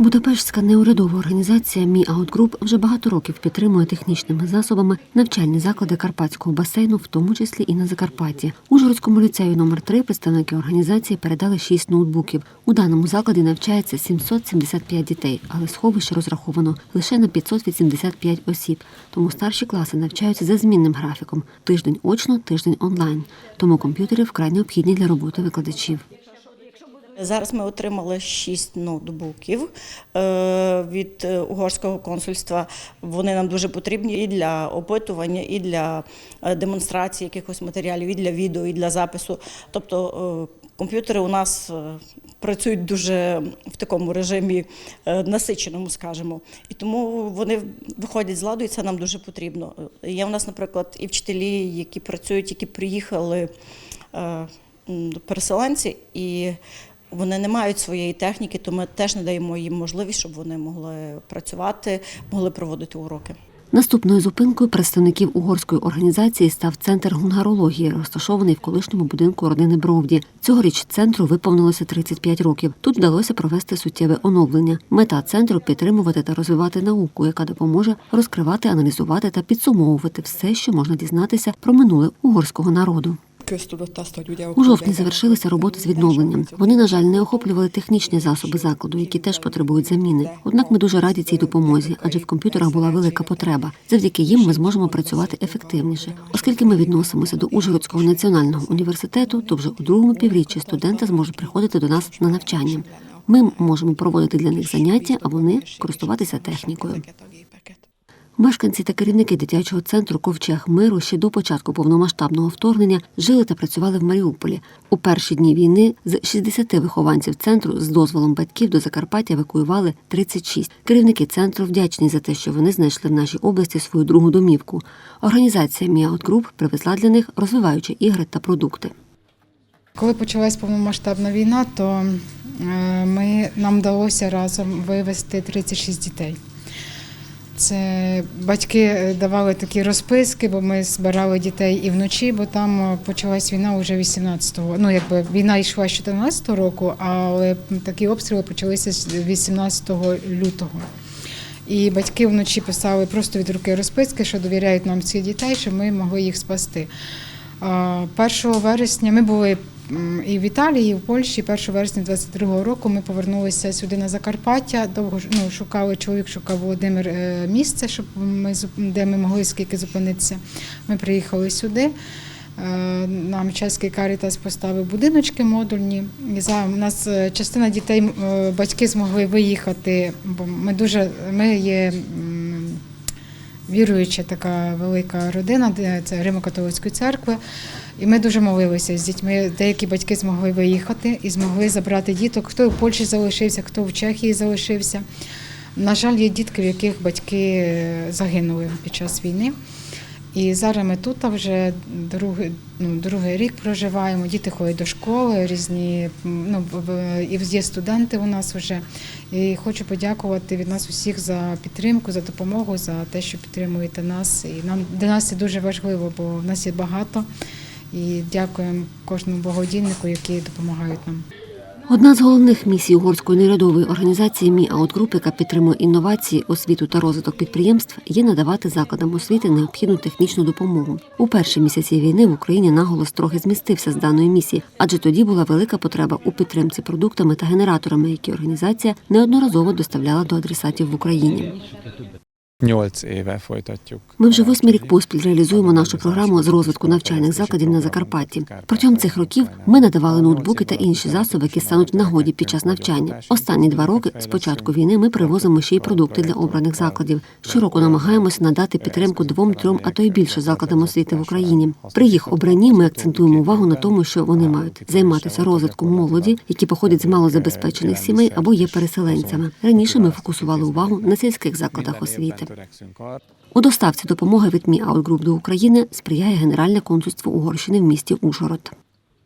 Будапештська неурядова організація Мі Аутгруп вже багато років підтримує технічними засобами навчальні заклади карпатського басейну, в тому числі і на Закарпатті. Ужгородському ліцею номер 3 представники організації передали 6 ноутбуків. У даному закладі навчається 775 дітей, але сховище розраховано лише на 585 осіб. Тому старші класи навчаються за змінним графіком: тиждень очно, тиждень онлайн. Тому комп'ютери вкрай необхідні для роботи викладачів. Зараз ми отримали шість ноутбуків е, від е, угорського консульства. Вони нам дуже потрібні і для опитування, і для е, демонстрації якихось матеріалів, і для відео, і для запису. Тобто комп'ютери у нас працюють дуже в такому режимі насиченому, скажімо. І тому вони виходять з ладу, і це нам дуже потрібно. Є у нас, наприклад, і вчителі, які працюють, які приїхали переселенці, і вони не мають своєї техніки, то ми теж не даємо їм можливість, щоб вони могли працювати, могли проводити уроки. Наступною зупинкою представників угорської організації став центр гунгарології, розташований в колишньому будинку родини Бровді. Цьогоріч центру виповнилося 35 років. Тут вдалося провести суттєве оновлення. Мета центру підтримувати та розвивати науку, яка допоможе розкривати, аналізувати та підсумовувати все, що можна дізнатися про минуле угорського народу. У жовтні завершилися роботи з відновленням. Вони, на жаль, не охоплювали технічні засоби закладу, які теж потребують заміни. Однак ми дуже раді цій допомозі, адже в комп'ютерах була велика потреба. Завдяки їм ми зможемо працювати ефективніше. Оскільки ми відносимося до Ужгородського національного університету, то вже у другому півріччі студенти зможуть приходити до нас на навчання. Ми можемо проводити для них заняття, а вони користуватися технікою. Мешканці та керівники дитячого центру Ковчег миру ще до початку повномасштабного вторгнення жили та працювали в Маріуполі. У перші дні війни з 60 вихованців центру з дозволом батьків до Закарпаття евакуювали 36. Керівники центру вдячні за те, що вони знайшли в нашій області свою другу домівку. Організація Міаут Груп привезла для них розвиваючі ігри та продукти. Коли почалась повномасштабна війна, то е, ми, нам вдалося разом вивезти 36 дітей. Це батьки е, давали такі розписки, бо ми збирали дітей і вночі, бо там е, почалась війна вже 18-го. Ну, якби війна йшла з 14-го року, але такі обстріли почалися з 18 лютого. І батьки вночі писали просто від руки розписки, що довіряють нам цих дітей, щоб ми могли їх спасти. А, 1 вересня ми були і в Італії, і в Польщі. 1 вересня 22-го року ми повернулися сюди на Закарпаття. Довго ну, шукали чоловік, шукав Володимир е, місце, щоб ми де ми могли скільки зупинитися. Ми приїхали сюди. Е, Нам чеський карітас поставив будиночки модульні. За у нас е, частина дітей е, батьки змогли виїхати, бо ми дуже ми є віруюча така велика родина, це Римо-католицької церкви. І ми дуже молилися з дітьми. Деякі батьки змогли виїхати і змогли забрати діток. Хто в Польщі залишився, хто в Чехії залишився. На жаль, є дітки, в яких батьки е, загинули під час війни. І зараз ми тут вже другий, ну, другий рік проживаємо. Діти ходять до школи, різні ну, і є студенти у нас вже. І хочу подякувати від нас усіх за підтримку, за допомогу, за те, що підтримуєте нас. І нам для нас це дуже важливо, бо в нас є багато. І дякуємо кожному благодійнику, які допомагають нам. Одна з головних місій угорської неурядової організації Мі Аутгруп, яка підтримує інновації, освіту та розвиток підприємств, є надавати закладам освіти необхідну технічну допомогу. У перші місяці війни в Україні наголос трохи змістився з даної місії, адже тоді була велика потреба у підтримці продуктами та генераторами, які організація неодноразово доставляла до адресатів в Україні. Nyolc éve folytatjuk. Ми вже восьмий рік поспіль реалізуємо нашу програму з розвитку навчальних закладів на Закарпатті. Протягом цих років ми надавали ноутбуки та інші засоби, які стануть в нагоді під час навчання. Останні два роки з початку війни ми привозимо ще й продукти для обраних закладів. Щороку намагаємося надати підтримку двом, трьом, а то й більше закладам освіти в Україні. При їх обранні ми акцентуємо увагу на тому, що вони мають займатися розвитком молоді, які походять з малозабезпечених сімей або є переселенцями. Раніше ми фокусували увагу на сільських закладах освіти. У доставці допомоги від Мі Аут Group до України сприяє Генеральне консульство Угорщини в місті Ужгород.